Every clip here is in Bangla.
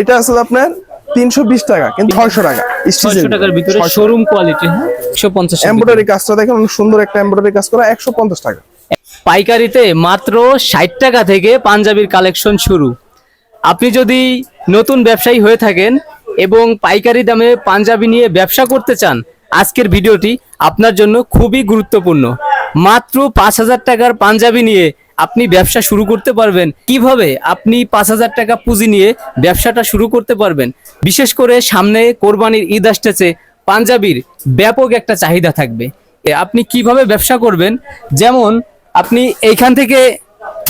এটা আসলে আপনার তিনশো বিশ টাকা কিন্তু ছয়শো টাকা ছয়শো টাকার ভিতরে শোরুম কোয়ালিটি হ্যাঁ? একশো পঞ্চাশ এমব্রয়ডারি কাজটা দেখেন অনেক সুন্দর একটা এমব্রয়ডারি কাজ করা একশো পঞ্চাশ টাকা। পাইকারিতে মাত্র ষাট টাকা থেকে পাঞ্জাবির কালেকশন শুরু। আপনি যদি নতুন ব্যবসায়ী হয়ে থাকেন এবং পাইকারি দামে পাঞ্জাবি নিয়ে ব্যবসা করতে চান আজকের ভিডিওটি আপনার জন্য খুবই গুরুত্বপূর্ণ। মাত্র পাঁচ হাজার টাকার পাঞ্জাবি নিয়ে আপনি ব্যবসা শুরু করতে পারবেন। কীভাবে? আপনি পাঁচ হাজার টাকা পুঁজি নিয়ে ব্যবসাটা শুরু করতে পারবেন। বিশেষ করে সামনে কোরবানির ঈদ আসতেছে, পাঞ্জাবির ব্যাপক একটা চাহিদা থাকবে। আপনি কীভাবে ব্যবসা করবেন? যেমন, আপনি এইখান থেকে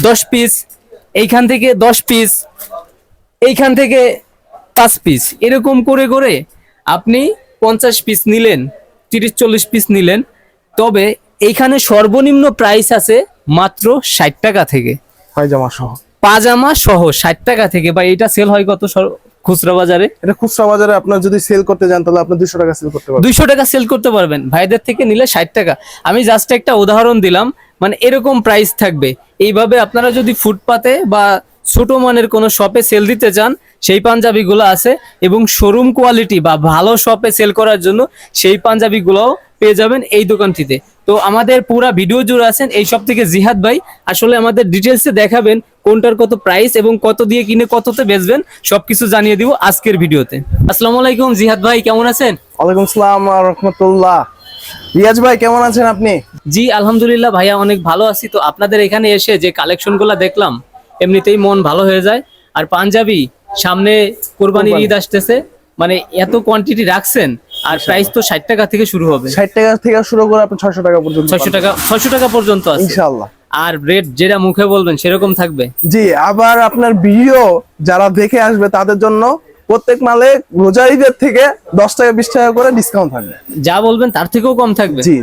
দশ পিস, এইখান থেকে দশ পিস, এইখান থেকে পাঁচ পিস, এরকম করে করে আপনি পঞ্চাশ পিস নিলেন, তিরিশ চল্লিশ পিস নিলেন। তবে এইখানে সর্বনিম্ন প্রাইস আছে মাত্র ষাট টাকা থেকে। পায়জামা সহ। পাজামা সহ ষাট টাকা থেকে। বা এটা সেল হয় কত খুচরা বাজারে? এটা খুচরা বাজারে আপনার যদি সেল করতে যান তাহলে আপনি দুশো টাকা সেল করতে পারবেন। দুইশো টাকা সেল করতে পারবেন। ভাইদের থেকে নিলে ষাট টাকা। আমি জাস্ট একটা উদাহরণ দিলাম। মানে এরকম প্রাইস থাকবে। এইভাবে আপনারা যদি ফুটপাতে বা ছোট মানের কোনো শপে সেল দিতে চান সেই পাঞ্জাবিগুলো আছে এবং শোরুম কোয়ালিটি বা ভালো শপে সেল করার জন্য সেই পাঞ্জাবিগুলোও পেয়ে যাবেন এই দোকানটিতে। তো আমাদের পুরা ভিডিও জুড়ে আছেন এই সব থেকে জিহাদ ভাই। আসলে আমাদের ডিটেলসে দেখাবেন কোনটার কত প্রাইস এবং কত দিয়ে কিনে কততে বেচবেন সবকিছু জানিয়ে দিব আজকের ভিডিওতে। আসসালামু আলাইকুম জিহাদ ভাই কেমন আছেন? ওয়ালাইকুম আসসালাম রহমতুল্লাহ। রিয়াজ ভাই কেমন আছেন আপনি? জি আলহামদুলিল্লাহ ভাইয়া অনেক ভালো আছি। তো আপনাদের এখানে এসে যে কালেকশনগুলো দেখলাম এমনিতেই মন ভালো হয়ে যায়। আর পাঞ্জাবি সামনে কোরবানির ঈদ আসতেছে। মানে এত কোয়ান্টিটি রাখছেন আর প্রাইস তো ষাট টাকা থেকে শুরু হবে। ষাট টাকা থেকে শুরু করে আপনি ছয়শো টাকা পর্যন্ত ছয়শো টাকা ছয়শো টাকা পর্যন্ত আছে। ইনশাল্লাহ আর রেট যেটা মুখে বলবেন সেরকম থাকবে। জি আবার আপনার ভিডিও যারা দেখে আসবে তাদের জন্য প্রত্যেক মালে রোজা ঈদের থেকে দশ টাকা বিশ টাকা করে ডিসকাউন্ট থাকবে। যা বলবেন তার থেকেও কম থাকবে? জি।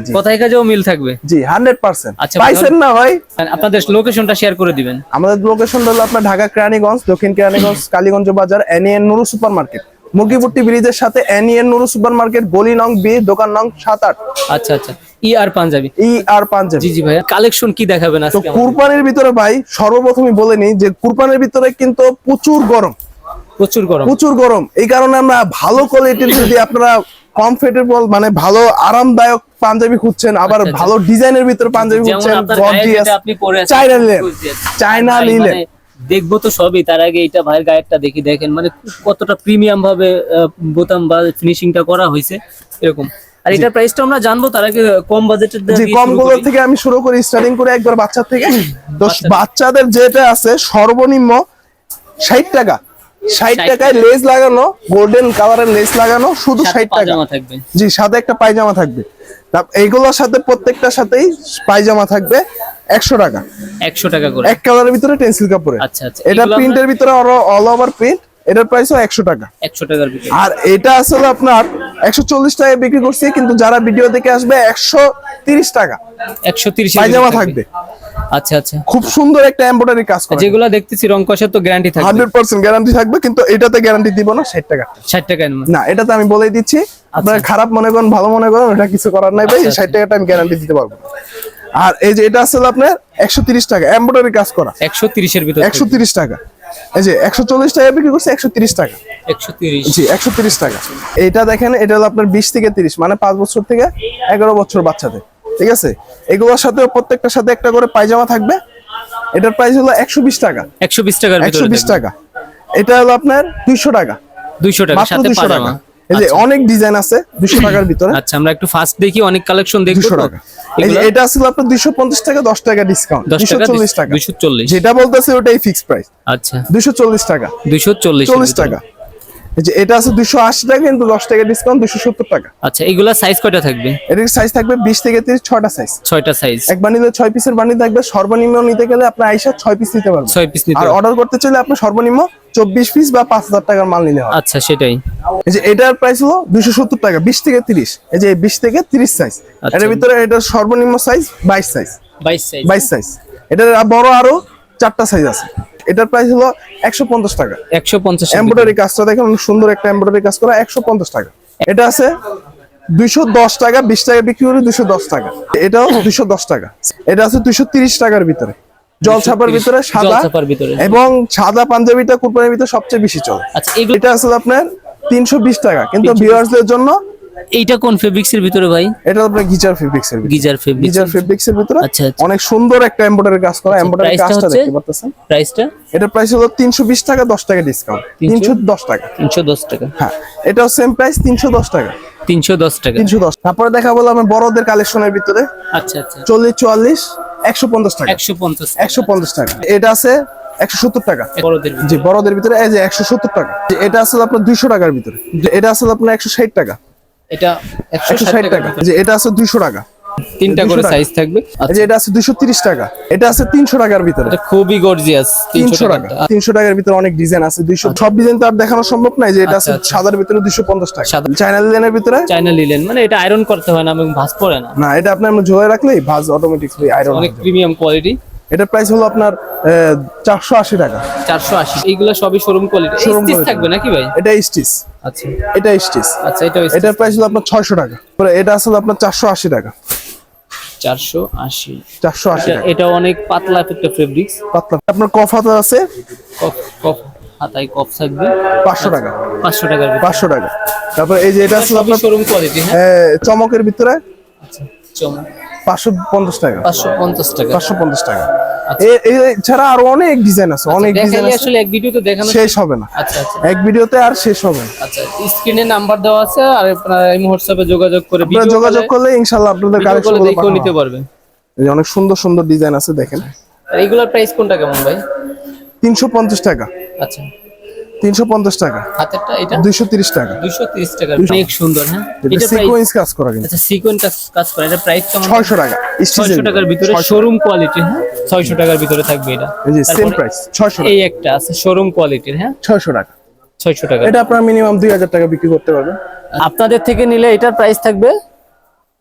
কাজেও মিল থাকবে? জি হান্ড্রেড পার্সেন্ট আচ্ছা, পাইছেন না ভাই? আর আপনাদের লোকেশনটা শেয়ার করে দিবেন। আমাদের লোকেশন হলো আপনার ঢাকা কেরানীগঞ্জ দক্ষিণ কেরানীগঞ্জ কালীগঞ্জ বাজার এনিএন নুরু সুপার মার্কেট মুরগিপুট্টি ব্রিজের সাথে এনিএন নুরু সুপার মার্কেট গলি নং বি দোকান নং সাত আট। আচ্ছা আচ্ছা। ই আর পাঞ্জাবি। ই আর পাঞ্জাবি। জি জি ভাইয়া কালেকশন কি দেখাবেন আজকে? কুরবানির ভিতরে ভাই সর্বপ্রথমই বলে নিই যে কুরবানির ভিতরে কিন্তু প্রচুর গরম। প্রচুর গরম। প্রচুর গরম। এই কারণে আমরা ভালো কোয়ালিটির যদি আপনারা কমফোর্টেবল মানে ভালো আরামদায়ক পাঞ্জাবি খুঁজছেন আবার আচ্ছা, আচ্ছা। ভালো ডিজাইনের ভিতরে পাঞ্জাবি খুঁজছেন গর্জিয়াস চায়না নিলেন ভাই, নিলেন দেখব তো সবই তার আগে এটা ভাইয়ের গায়েরটা দেখি দেখেন মানে কতটা প্রিমিয়াম ভাবে বোতাম বা ফিনিশিংটা করা হয়েছে এরকম। আর এটার প্রাইসটা আমরা জানব তার আগে কম বাজেটের যে কমগুলো থেকে আমি শুরু করি স্টার্টিং করে একবার বাচ্চা থেকে। তো বাচ্চাদের যেটা আছে সর্বনিম্ন ষাট টাকা। ষাট 60 টাকায় লেস লাগানো গোল্ডেন কালারের লেস লাগানো শুধু ষাট টাকা। থাকবে। জি সাথে একটা পায়জামা থাকবে। এইগুলোর সাথে প্রত্যেকটার সাথেই পায়জামা থাকবে একশো টাকা। একশো টাকা করে। এক কালারের ভিতরে টেন্সিল কাপড়ে আচ্ছা আচ্ছা। এটা প্রিন্টের ভিতরে অল ওভার প্রিন্ট এটার প্রাইসও একশো টাকা। একশো টাকার ভিতরে। আর এটা আসলে আপনার একশো চল্লিশ টাকায় বিক্রি করছি কিন্তু যারা ভিডিও দেখে আসবে একশো তিরিশ টাকা। একশো তিরিশ পায়জামা থাকবে। আচ্ছা আচ্ছা। খুব সুন্দর একটা এমব্রয়ডারি কাজ করে। যেগুলো দেখতেছি রং তো গ্যারান্টি থাকবে। হান্ড্রেড পার্সেন্ট গ্যারান্টি থাকবে কিন্তু এটাতে গ্যারান্টি দিব না ষাট টাকা। ষাট টাকায় নেবেন। না এটাতে আমি বলেই দিচ্ছি আপনারা খারাপ মনে করেন ভালো মনে করেন এটা কিছু করার নাই ভাই আচ্ছা, ষাট টাকাটা আমি গ্যারান্টি দিতে পারব। আর এই যে এটা আসলে আপনার একশো তিরিশ টাকা এমব্রয়ডারি কাজ করা। একশো তিরিশের ভিতরে একশো তিরিশ টাকা। এই যে একশো চল্লিশ টাকা বিক্রি করছে একশো তিরিশ টাকা। একশো তিরিশ। জি একশো তিরিশ টাকা। এটা দেখেন এটা হলো আপনার বিশ থেকে তিরিশ মানে পাঁচ বছর থেকে এগারো বছর বাচ্চাদের। ঠিক আছে? এগুলোর সাথে প্রত্যেকটার সাথে একটা করে পায়জামা থাকবে। এটার প্রাইস হলো একশো বিশ টাকা। একশো বিশ টাকার একশো বিশ টাকা। এটা হলো আপনার দুইশো টাকা। দুইশো টাকা মাত্র সাথে দুইশো টাকা। এই যে অনেক ডিজাইন আছে দুশো টাকার ভিতরে। আচ্ছা আমরা একটু ফার্স্ট দেখি অনেক কালেকশন দেখব দুশো টাকা। এই যে এটা আসলে আপনার দুইশো পঞ্চাশ টাকা দশ টাকা ডিসকাউন্ট দশ দুশো টাকা চল্লিশ টাকা দুইশো চল্লিশ। যেটা বলতেছে ওটাই ফিক্স প্রাইস আচ্ছা। দুশো চল্লিশ টাকা। দুইশো চল্লিশ চল্লিশ টাকা। এই যে এটা আছে দুশো আশি টাকা কিন্তু দশ টাকা ডিসকাউন্ট দুশো সত্তর টাকা। আচ্ছা এগুলা সাইজ কয়টা থাকবে? এটার সাইজ থাকবে বিশ থেকে তিরিশ ছয়টা সাইজ ছয়টা সাইজ এক বান্ডিলে ছয় পিসের বান্ডিল থাকবে সর্বনিম্ন নিতে গেলে আপনার আইসা ছয় পিস নিতে পারবেন। ছয় পিস নিতে আর অর্ডার করতে চাইলে আপনার সর্বনিম্ন চব্বিশ পিস বা পাঁচ হাজার টাকার মাল নিলে হবে। আচ্ছা সেটাই। এই যে এটার প্রাইস হলো দুশো সত্তর টাকা বিশ থেকে তিরিশ। এই যে বিশ থেকে তিরিশ সাইজ। এটার ভিতরে এটার সর্বনিম্ন সাইজ বাইশ সাইজ বাইশ সাইজ বাইশ সাইজ এটার বড় আরও চারটা সাইজ আছে। এটার প্রাইস হলো একশো পঞ্চাশ টাকা। একশো পঞ্চাশ এমব্রয়ডারি কাজটা দেখেন অনেক সুন্দর একটা এমব্রয়ডারি কাজ করা একশো পঞ্চাশ টাকা। এটা আছে দুইশো দশ টাকা বিশ টাকা বিক্রি করে দুশো দশ টাকা। এটাও দুশো দশ টাকা। এটা আছে দুশো তিরিশ টাকার ভিতরে। জল ছাপার ভিতরে সাদা ভিতরে। এবং সাদা পাঞ্জাবিটা কুরবানির ভিতরে সবচেয়ে বেশি চলে। আচ্ছা এটা আসলে আপনার তিনশো বিশ টাকা। কিন্তু ভিউয়ার্সদের জন্য এইটা কোন ফেব্রিক্স এর ভিতরে ভাই? এটা আপনার গিজার ফেব্রিক্স এর গিজার ফেব্রিক্স গিজার ফেব্রিক্স এর ভিতরে। আচ্ছা, আচ্ছা। অনেক সুন্দর একটা এমব্রয়ডারি কাজ করা। এমব্রয়ডারি কাজটা দেখতে পাচ্ছেন প্রাইসটা এটা প্রাইস হলো তিনশো বিশ টাকা দশ টাকা ডিসকাউন্ট তিনশো? দশ টাকা। তিনশো দশ টাকা। হ্যাঁ এটাও সেম প্রাইস তিনশো দশ টাকা। তিনশো দশ টাকা। তিনশো দশ। তারপরে দেখা বলো আমার বড়দের কালেকশনের ভিতরে। আচ্ছা আচ্ছা। চল্লিশ চুয়াল্লিশ একশো পঞ্চাশ টাকা। একশো পঞ্চাশ একশো পঞ্চাশ টাকা। এটা আছে একশো সত্তর টাকা। বড়দের বড়দের ভিতরে এই যে একশো সত্তর টাকা। এটা আসলে আপনার দুইশো টাকার ভিতরে। এটা আসলে আপনার একশো ষাট টাকা। এটা একশো একশো ষাট ষাট টাকা। যে এটা আছে দুইশো টাকা। তিনটা করে সাইজ থাকবে। আচ্ছা। এটা আছে দুইশো তিরিশ টাকা। এটা আছে তিনশো টাকার ভিতরে। এটা খুবই গর্জিয়াস তিনশো টাকা। তিনশো টাকার ভিতরে অনেক ডিজাইন আছে। দুইশো সব ডিজাইন তো আর দেখানো সম্ভব নাই যে এটা আছে আচ্ছা, আচ্ছা। সাদার ভিতরে দুইশো পঞ্চাশ টাকা। সাদা। চাইনা ডিজাইনের ভিতরে? চাইনা লিলেন মানে এটা আয়রন করতে হয় না এবং ভাঁজ পড়ে না। না এটা আপনার ঝোলে রাখলেই ভাজ অটোমেটিক আয়রন অনেক প্রিমিয়াম কোয়ালিটি এটার প্রাইস হলো আপনার চারশো আশি টাকা। চারশো আশি। এইগুলো সবই শোরুম কোয়ালিটি স্টিচ থাকবে নাকি ভাই? এটা স্টিচ আচ্ছা। এটা স্টিচ আচ্ছা এটা এটার প্রাইস হলো আপনার ছয়শো টাকা। পরে এটা আসলে আপনার চারশো আশি টাকা। চারশো আশি। চারশো আশি টাকা। এটা অনেক পাতলা একটা ফেব্রিক্স পাতলা। আপনার কফ হাতা আছে? কফ কফ হাতায় কফ থাকবে। পাঁচশো টাকা। পাঁচশো টাকার ভিতরে। পাঁচশো টাকা। তারপর এই যে এটা আসলে আপনার শোরুম কোয়ালিটি হ্যাঁ চমকের ভিতরে। আচ্ছা চমক। পাঁচশো পঞ্চাশ টাকা। পাঁচশো পঞ্চাশ টাকা। পাঁচশো পঞ্চাশ টাকা। আচ্ছা। এছাড়া আরও অনেক ডিজাইন আছে অনেক ডিজাইন আসলে এক ভিডিওতে দেখানো শেষ হবে না। আচ্ছা আচ্ছা। এক ভিডিওতে আর শেষ হবে না। আচ্ছা স্ক্রিনে নাম্বার দেওয়া আছে আর আপনারা এই হোয়াটসঅ্যাপে যোগাযোগ করে আপনারা যোগাযোগ করলে ইনশাল্লাহ আপনাদের কালেকশন কলে দেখেও নিতে পারবেন। অনেক সুন্দর সুন্দর ডিজাইন আছে দেখেন। এইগুলোর প্রাইস কোনটা কেমন ভাই? তিনশো পঞ্চাশ টাকা। আচ্ছা। তিনশো পঞ্চাশ টাকা। হাতেরটা এটা? দুইশো তিরিশ টাকা। দুশো তিরিশ টাকা। অনেক সুন্দর হ্যাঁ? এটা সিকোয়েন্স কাজ করা কিন্তু। আচ্ছা সিকোয়েন্স কাজ করে। এটা প্রাইস কেমন? ছয়শো টাকা। ছয়শো টাকার ভিতরে শোরুম কোয়ালিটি হ্যাঁ? ছয়শো টাকার ভিতরে থাকবে এটা। এই যে সেম প্রাইস ছয়শো এই একটা আছে শোরুম কোয়ালিটির হ্যাঁ? ছয়শো টাকা। ছয়শো টাকা। এটা আপনার মিনিমাম দুই হাজার টাকা বিক্রি করতে পারবেন। আপনাদের থেকে নিলে এটার প্রাইস থাকবে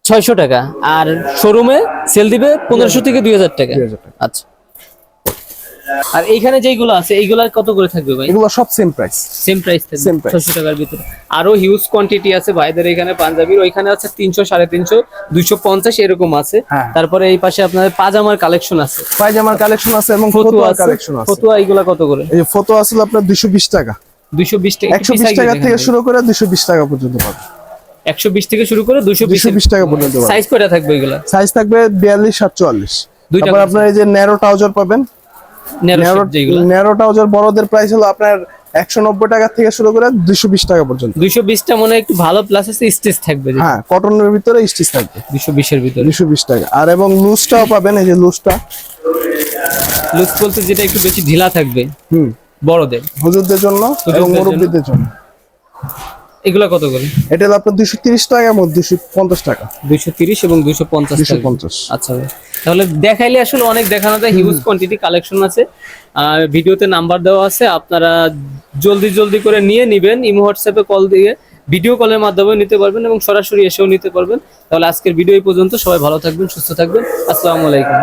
ছয়শো টাকা। আর শোরুমে সেল দিবে পনেরোশো থেকে দুই হাজার টাকা। 2000 টাকা। আচ্ছা। আর এইখানে যেইগুলো আছে এইগুলা কত করে থাকবে ভাই? এগুলো সব সেম প্রাইস সেম প্রাইস থাকবে Same price. ছশো টাকার ভিতরে। আরও হিউজ কোয়ান্টিটি আছে ভাইদের এখানে পাঞ্জাবির। ওইখানে আছে তিনশো সাড়ে তিনশো দুইশো পঞ্চাশ এরকম আছে। হ্যাঁ। তারপরে এই পাশে আপনার পাজামার কালেকশন আছে। পায়জামার কালেকশন আছে এবং ফতুয়া কালেকশন আছে। ফতুয়া এইগুলা কত করে? এই যে ফটো আসলে আপনার দুইশো বিশ টাকা। দুইশো বিশ টাকা একশো বিশ টাকা থেকে শুরু করে দুইশো বিশ টাকা পর্যন্ত পাবেন একশো বিশ থেকে শুরু করে দুইশো বিশ দুইশো বিশ টাকা পর্যন্ত সাইজ কয়টা থাকবে এগুলা? সাইজ থাকবে বিয়াল্লিশ সাতচল্লিশ। দুইটা তারপর করে। আপনার এই যে ন্যারো ট্রাউজার পাবেন ন্যারো ট্রাউজার বড়দের প্রাইস হলো আপনার একশো নব্বই টাকা থেকে শুরু করে দুইশো বিশ টাকা পর্যন্ত। দুইশো বিশটা মনে একটু ভালো প্লাস আছে থাকবে হ্যাঁ কটনের ভিতরে স্টিচ থাকবে। দুইশো বিশের ভিতরে। দুইশো বিশ টাকা। আর এবং লুজটাও পাবেন এই যে লুজটা লুজ বলতে যেটা একটু বেশি ঢিলা থাকবে। হুম। বড়দের। হুজুরদের জন্য এবং। মুরব্বীদের জন্য। এগুলা কত করে? এটা হলো আপনার দুইশো তিরিশ টাকা এবং দুইশো পঞ্চাশ টাকা। দুইশো তিরিশ এবং দুইশো পঞ্চাশ দুইশো পঞ্চাশ। আচ্ছা তাহলে দেখাইলে আসলে অনেক দেখানো যায় হিউজ কোয়ান্টিটি কালেকশন আছে। আর ভিডিওতে নাম্বার দেওয়া আছে আপনারা জলদি জলদি করে নিয়ে নিবেন ইমো হোয়াটসঅ্যাপে কল দিয়ে ভিডিও কলের মাধ্যমে নিতে পারবেন এবং সরাসরি এসেও নিতে পারবেন। তাহলে আজকের ভিডিও এই পর্যন্ত সবাই ভালো থাকবেন সুস্থ থাকবেন। আসসালামু আলাইকুম।